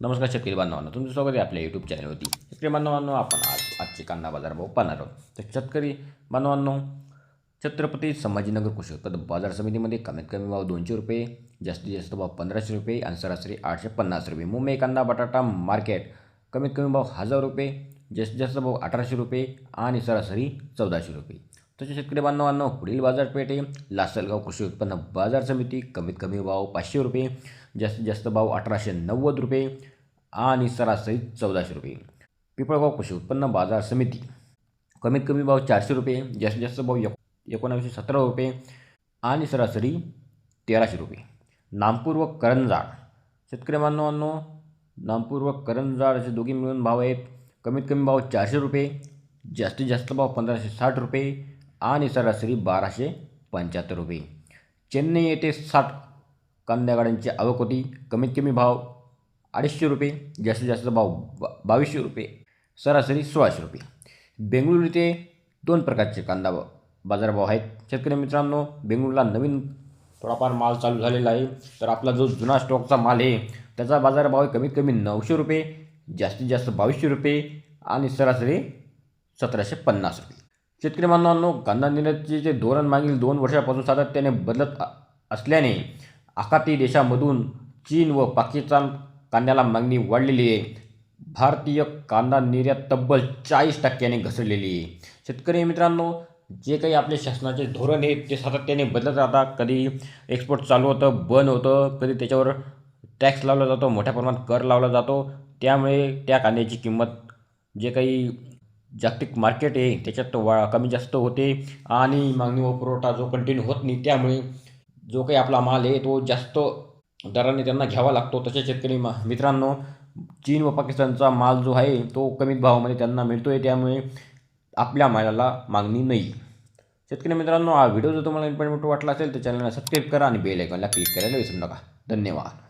नमस्कार शेतकरी बांधवांना तुमचं स्वागत आहे आपल्या यूट्यूब चॅनलवरती शेतकरी बांधवांनो आपण आज आजचे कांदा बाजार भाव पाहणार आहोत. तर शेतकरी बांधवांनो छत्रपती संभाजीनगर कृषी उत्पादक बाजार समितीमध्ये कमीत कमी भाव दोनशे रुपये जास्तीत जास्त भाव पंधराशे रुपये आणि सरासरी आठशे पन्नास रुपये. मुंबई कांदा बटाटा मार्केट कमीत कमी भाव हजार रुपये जास्तीत जास्त भाव अठराशे रुपये आणि सरासरी चौदाशे रुपये. तसे शेतकरी बांधवांनो पुढील बाजारपेठे लासलगाव कृषी उत्पन्न बाजार समिती कमीत कमी भाव पाचशे रुपये जास्तीत जास्त भाव अठराशे नव्वद रुपये आणि सरासरी चौदाशे रुपये. पिपळगाव कृषी उत्पन्न बाजार समिती. कमीत कमी भाव चारशे रुपये जास्तीत जास्त भाव एक एकोणावीसशे सतरा रुपये आणि सरासरी तेराशे रुपये. नामपूर व करंजाड शेतकरी मानवांनो नामपूर व करंजाड असे दोघे मिळून भाव आहेत. कमीत कमी भाव चारशे रुपये जास्तीत जास्त भाव पंधराशे साठ रुपये आणि सरासरी बाराशे पंच्याहत्तर रुपये. चेन्नई येथे साठ कांदा गाड्यांची आवक होती कमीत कमी भाव अडीचशे रुपये जास्तीत जास्त भाव बा बावीसशे रुपये सरासरी सोळाशे रुपये. बेंगळुरू इथे दोन प्रकारचे कांदा बाजारभाव आहेत. शेतकरी मित्रांनो बेंगळुरूला नवीन थोडाफार माल चालू झालेला आहे. तर आपला जो जुना स्टॉकचा माल आहे त्याचा बाजारभाव आहे कमीत कमी नऊशे रुपये जास्तीत जास्त बावीसशे रुपये आणि सरासरी सतराशे पन्नास रुपये. शेतकरी बांधवांनो कांदा निर्यातीचे जे धोरण मागील दोन वर्षापासून सातत्याने बदलत असल्याने आखाती देशामधून चीन व पाकिस्तान कांद्याला मागणी वाढलेली आहे. भारतीय कांदा निर्यात तब्बल चाळीस टक्क्याने घसरलेली आहे. शेतकरी मित्रांनो जे काही आपले शासनाचे धोरण आहे ते सातत्याने बदलत राहतात. कधी एक्सपोर्ट चालू होतं बंद होतं कधी त्याच्यावर टॅक्स लावला जातो मोठ्या प्रमाणात कर लावला जातो. त्यामुळे त्या कांद्याची किंमत जे काही जागतिक मार्केट आहे त्याच्यात वा कमी जास्त होते आणि मागणी व पुरवठा जो कंटिन्यू होत नाही त्यामुळे जो काही आपला माल आहे तो जास्त दराने त्यांना घ्यावा लागतो. तसेच शेतकरी मा मित्रांनो चीन व पाकिस्तानचा माल जो आहे तो कमी भावामध्ये त्यांना मिळतो आहे त्यामुळे आपल्या मालाला मागणी नाही. शेतकरी मित्रांनो हा व्हिडिओ जर तुम्हाला इन्फॉर्मेटिव्ह वाटला असेल तर चॅनलला सबस्क्राईब करा आणि बेल आयकॉनला क्लिक करायला विसरू नका. धन्यवाद.